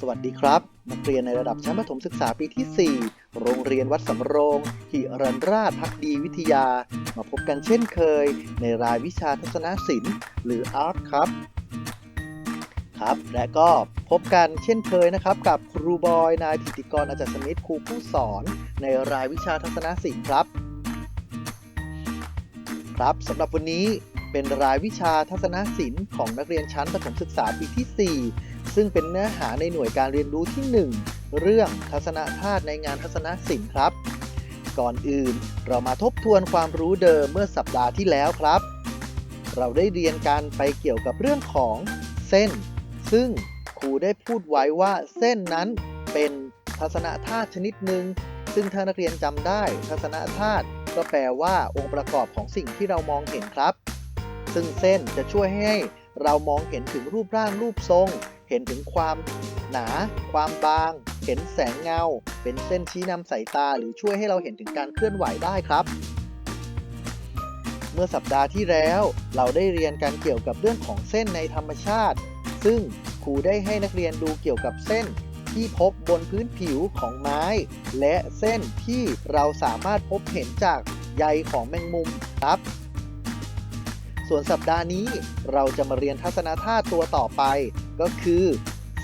สวัสดีครับ นักเรียนในระดับชั้นประถมศึกษาปีที่ 4 โรงเรียนวัดสำโรงหิรันราชพักดีวิทยา มาพบกันเช่นเคย ในรายวิชาทัศนศิลป์ หรืออาร์ตครับครับ และก็พบกันเช่นเคยนะครับ กับครูบอยนายถิติกรอาจารย์สมิทธ์ครูผู้สอน ในรายวิชาทัศนศิลป์ครับ ครับสำหรับวันนี้เป็นรายวิชาทัศนศิลป์ของนักเรียนชั้นประถมศึกษาปีที่ 4 ซึ่งเป็นเนื้อหาในหน่วยการเรียนรู้ที่ 1 เรื่องทัศนธาตในงานทัศนศิลป์ครับ ก่อนอื่นเรามาทบทวนความรู้เดิมเมื่อสัปดาห์ที่แล้วครับ เราได้เรียนกันไปเกี่ยวกับเรื่องของเส้น ซึ่งครูได้พูดไว้ว่าเส้นนั้นเป็นทัศนธาตุชนิดหนึ่งซึ่งถ้านักเรียนจำได้ ทัศนธาตุก็แปลว่าองค์ประกอบของสิ่งที่เรามองเห็นครับ ซึ่งเส้นจะช่วยให้เรามองเห็นถึงรูปร่างรูปทรง เห็นถึงความหนา ความบาง เห็นแสงเงา เป็นเส้นชี้นำสายตาหรือช่วยให้เราเห็นถึงการเคลื่อนไหวได้ครับ เมื่อสัปดาห์ที่แล้ว เราได้เรียนกันเกี่ยวกับเรื่องของเส้นในธรรมชาติ ซึ่งครูได้ให้นักเรียนดูเกี่ยวกับเส้นที่พบบนพื้นผิวของไม้ และเส้นที่เราสามารถพบเห็นจากใยของแมงมุมครับ ส่วนสัปดาห์นี้เราจะมาเรียนทัศนธาตุตัวต่อไป ก็คือ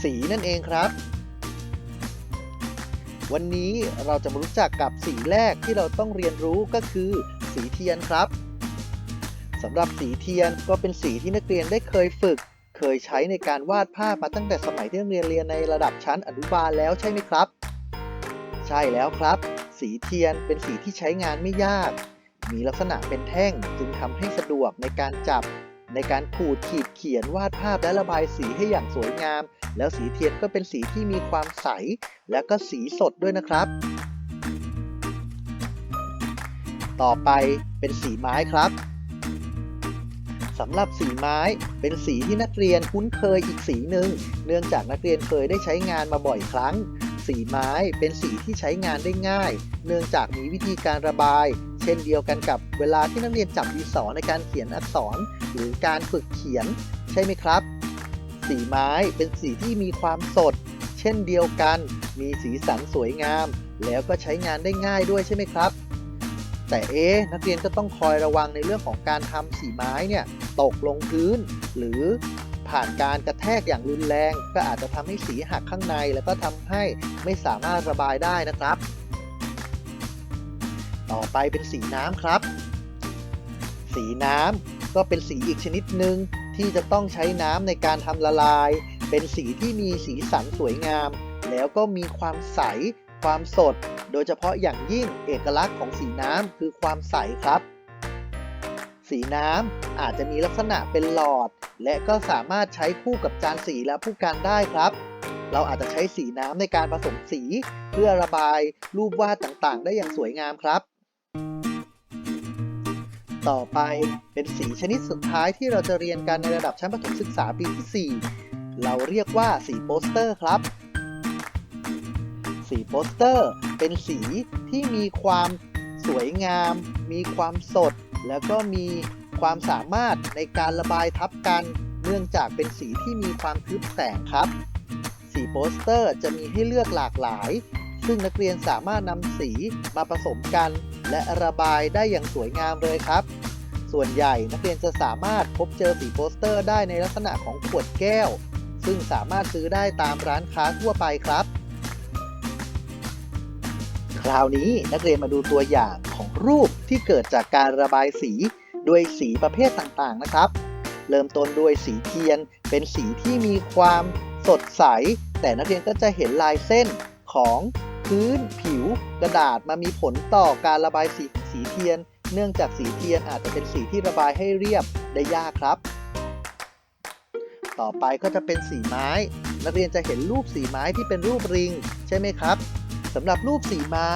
สีนั่นเองครับ วันนี้เราจะมารู้จักกับสีแรกที่เราต้องเรียนรู้ก็คือ สีเทียนครับสำหรับสีเทียนก็เป็นสีที่นักเรียนได้เคยฝึก เคยใช้ในการวาดภาพมาตั้งแต่สมัยที่นักเรียนเรียนในระดับชั้นอนุบาลแล้วใช่ไหมครับ ใช่แล้วครับ สีเทียนเป็นสีที่ใช้งานไม่ยาก มีลักษณะเป็นแท่งจึงทำให้สะดวกในการจับ ในการขูดขีดเขียนวาดภาพและระบายสีให้อย่างสวยงาม แล้วสีเทียนก็เป็นสีที่มีความใส และก็สีสดด้วยนะครับ ต่อไปเป็นสีไม้ครับสำหรับสีไม้เป็นสีที่นักเรียนคุ้นเคยอีกสีหนึ่งเนื่องจากนักเรียนเคยได้ใช้งานมาบ่อยครั้ง สีไม้เป็นสีที่ใช้งานได้ง่าย เนื่องจากมีวิธีการระบาย เช่นเดียวกันกับเวลาที่นักเรียนจับดินสอในการเขียนอักษร หรือการฝึกเขียนใช่ไหมครับ สีไม้เป็นสีที่มีความสด เช่นเดียวกัน มีสีสันสวยงาม แล้วก็ใช้งานได้ง่ายด้วยใช่ไหมครับ แต่เอ๊นักเรียนก็ต้องคอยระวังในเรื่องของการทำสีไม้เนี่ยตกลงพื้น หรือผ่านการกระแทกอย่างรุนแรง ก็อาจจะทำให้สีหักข้างใน แล้วก็ทำให้ไม่สามารถระบายได้นะครับ ต่อไปเป็นสีน้ำครับ สีน้ำ ก็เป็นสีอีกชนิดหนึ่งที่จะต้องใช้น้ำในการทำละลาย เป็นสีที่มีสีสันสวยงาม แล้วก็มีความใส ความสด โดยเฉพาะอย่างยิ่งเอกลักษณ์ของสีน้ำคือความใสครับ สีน้ำอาจจะมีลักษณะเป็นหลอด และก็สามารถใช้คู่กับจานสีและผู้กันได้ครับเราอาจจะใช้สีน้ำในการผสมสี เพื่อระบายรูปวาดต่างๆ ได้อย่างสวยงามครับ ต่อไปเป็นสีชนิดสุดท้ายที่เราจะเรียนกันในระดับชั้นประถมศึกษาปีที่ 4 เราเรียกว่าสีโปสเตอร์ครับ สีโปสเตอร์เป็นสีที่มีความสวยงาม มีความสด แล้วก็มีความสามารถในการระบายทับกัน เนื่องจากเป็นสีที่มีความทึบแสงครับ สีโปสเตอร์จะมีให้เลือกหลากหลาย ซึ่งนักเรียนสามารถนำสีมาผสมกัน และระบายได้อย่างสวยงามเลยครับ ส่วนใหญ่นักเรียนจะสามารถพบเจอสีโปสเตอร์ได้ในลักษณะของขวดแก้ว ซึ่งสามารถซื้อได้ตามร้านค้าทั่วไปครับ คราวนี้นักเรียนมาดูตัวอย่างของรูปที่เกิดจากการระบายสีด้วยสีประเภทต่างๆนะครับ เริ่มต้นด้วยสีเทียน เป็นสีที่มีความสดใส แต่นักเรียนก็จะเห็นลายเส้นของ พื้นผิวกระดาษมามีผลต่อการระบายสีสีเทียน เนื่องจากสีเทียนอาจจะเป็นสีที่ระบายให้เรียบได้ยากครับ ต่อไปก็จะเป็นสีไม้ นักเรียนจะเห็นรูปสีไม้ที่เป็นรูปริง ใช่ไหมครับสำหรับรูปสีไม้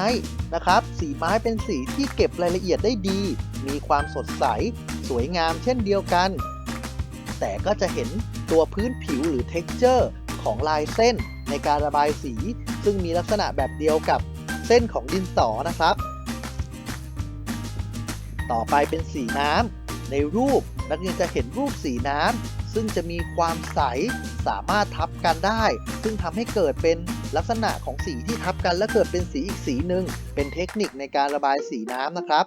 นะครับ สีไม้เป็นสีที่เก็บรายละเอียดได้ดี มีความสดใส สวยงามเช่นเดียวกัน แต่ก็จะเห็นตัวพื้นผิวหรือ texture ของลายเส้นในการระบายสี ซึ่งมีลักษณะแบบเดียวกับเส้นของดินสอนะครับ ต่อไปเป็นสีน้ำในรูปนักเรียนจะเห็นรูปสีน้ำซึ่งจะมีความใสสามารถทับกันได้ ซึ่งทำให้เกิดเป็นลักษณะของสีที่ทับกันและเกิดเป็นสีอีกสีหนึ่งเป็นเทคนิคในการระบายสีน้ำนะครับ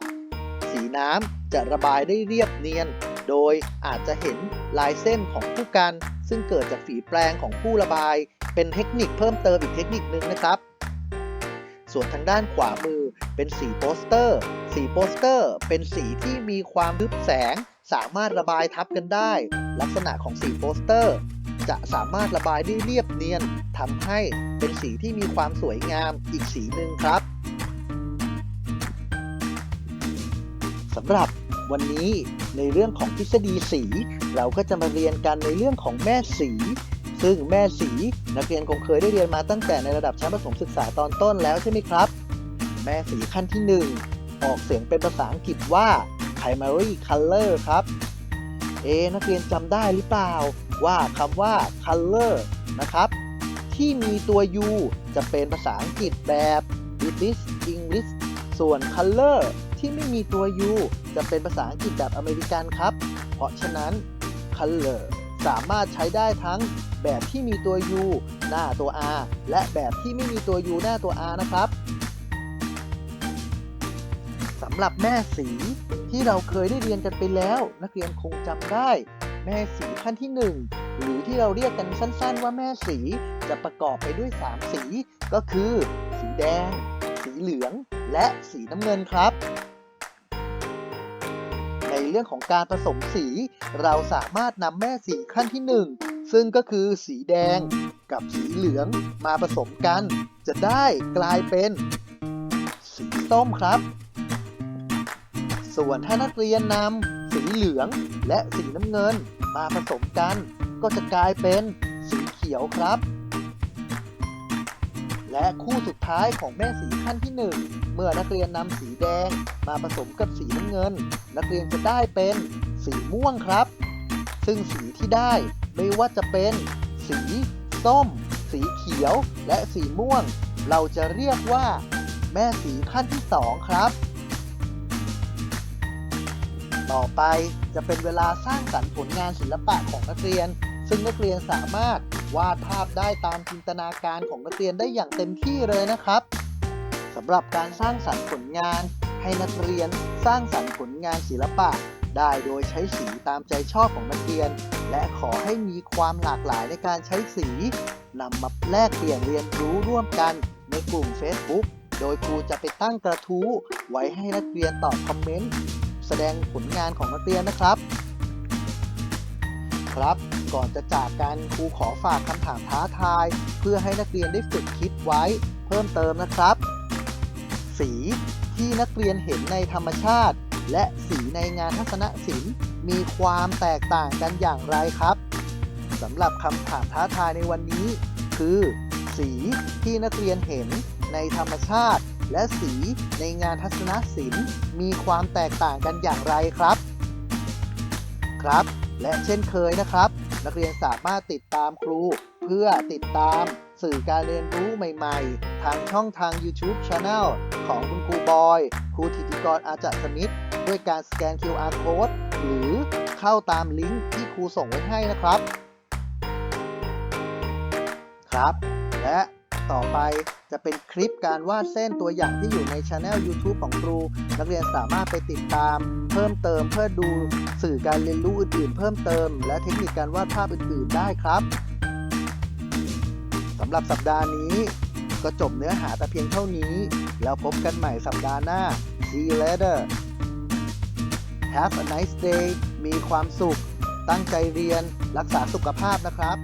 สีน้ำจะระบายได้เรียบเนียน โดยอาจจะเห็นลายเส้นของผู้กัน ซึ่งเกิดจากฝีแปรงของผู้ระบาย เป็นเทคนิคเพิ่มเติมอีกเทคนิคนึงนะครับ ส่วนทางด้านขวามือเป็นสีโปสเตอร์ สีโปสเตอร์ เป็นสีที่มีความทึบแสง สามารถระบายทับกันได้ ลักษณะของสีโปสเตอร์ จะสามารถระบายได้เรียบเนียนทำให้เป็นสีที่มีความสวยงามอีกสีหนึ่งครับสำหรับวันนี้ในเรื่องของทฤษฎีสี เราก็จะมาเรียนกันในเรื่องของแม่สี ซึ่งแม่สีนักเรียนคงเคยได้เรียนมาตั้งแต่ในระดับชั้นประถมศึกษาตอนต้นแล้วใช่ไหมครับ แม่สีขั้นที่ 1 ออกเสียงเป็นภาษาอังกฤษว่า primary color ครับ เอ นักเรียนจำได้หรือเปล่า ว่าคำว่า color นะครับ ที่มีตัว u จะเป็นภาษาอังกฤษแบบ British English ส่วน color ที่ไม่มีตัว u จะเป็นภาษาอังกฤษแบบอเมริกันครับ เพราะฉะนั้น color สามารถใช้ได้ทั้ง แบบที่มีตัว u หน้าตัว r และแบบที่ไม่มีตัว u หน้าตัว r นะครับสำหรับแม่สีที่เราเคยได้เรียนกันไปแล้ว นักเรียนคงจำได้ แม่สีขั้นที่ 1 หรือที่เราเรียกกันสั้นๆ ว่าแม่สีจะประกอบไปด้วย 3 สี ก็คือ สีแดง สีเหลือง และสีน้ำเงินครับ ในเรื่องของการผสมสี เราสามารถนำแม่สีขั้นที่ 1 ซึ่งก็คือสีแดงกับสีเหลืองมาผสมกัน จะได้กลายเป็น สีส้มครับ ส่วนถ้านักเรียนนำสีเหลืองและสีน้ำเงินมาผสมกัน ก็จะกลายเป็นสีเขียวครับ และคู่สุดท้ายของแม่สีขั้นที่ 1 เมื่อนักเรียนนำสีแดงมาผสมกับสีน้ำเงิน นักเรียนจะได้เป็นสีม่วงครับ ซึ่งสีที่ได้ ไม่ว่าจะเป็นสีส้ม สีเขียว และสีม่วง เราจะเรียกว่า แม่สีขั้นที่ 2 ครับ ต่อไปจะเป็นเวลาสร้างสรรค์ผลงานศิลปะของนักเรียน ซึ่งนักเรียนสามารถวาดภาพได้ตามจินตนาการของนักเรียนได้อย่างเต็มที่เลยนะครับสำหรับการสร้างสรรค์ผลงาน ให้นักเรียนสร้างสรรค์ผลงานศิลปะ ได้โดยใช้สีตามใจชอบของนักเรียน และขอให้มีความหลากหลายในการใช้สีนำมาแลกเปลี่ยนเรียนรู้ร่วมกันในกลุ่ม Facebook โดยครูจะไปตั้งกระทู้ไว้ให้นักเรียนตอบคอมเมนต์แสดงผลงานของนักเรียนนะครับ ครับก่อนจะจากกันครูขอฝากคำถามท้าทาย เพื่อให้นักเรียนได้ฝึกคิดไว้เพิ่มเติมนะครับ สีที่นักเรียนเห็นในธรรมชาติ และสีในงานทัศนศิลป์ มีความแตกต่างกันอย่างไรครับสำหรับคำถามท้าทายในวันนี้ คือ สีที่นักเรียนเห็นในธรรมชาติ และสีในงานทัศนศิลป์ มีความแตกต่างกันอย่างไรครับ ครับ และเช่นเคยนะครับ นักเรียนสามารถติดตามครู เพื่อติดตามสื่อการเรียนรู้ใหม่ๆ ทางช่องทาง YouTube Channel ของคุณครูบอย ครูธิติกรอาจารย์สมิทธิ์ ด้วยการสแกน QR Code หรือเข้าตามลิงก์ที่ครูส่งไว้ให้นะครับ ครับ และต่อไปจะเป็นคลิปการวาดเส้นตัวอย่างที่อยู่ในช anel YouTube ของครู นักเรียนสามารถไปติดตามเพิ่มเติมเพื่อดูสื่อการเรียนรู้อื่นๆ เพิ่มเติม และเทคนิคการวาดภาพอื่นๆ ได้ครับสำหรับสัปดาห์นี้ก็จบเนื้อหาแต่เพียงเท่านี้ แล้วพบกันใหม่สัปดาห์หน้า See you later Have a nice day มีความสุข ตั้งใจเรียน รักษาสุขภาพนะครับ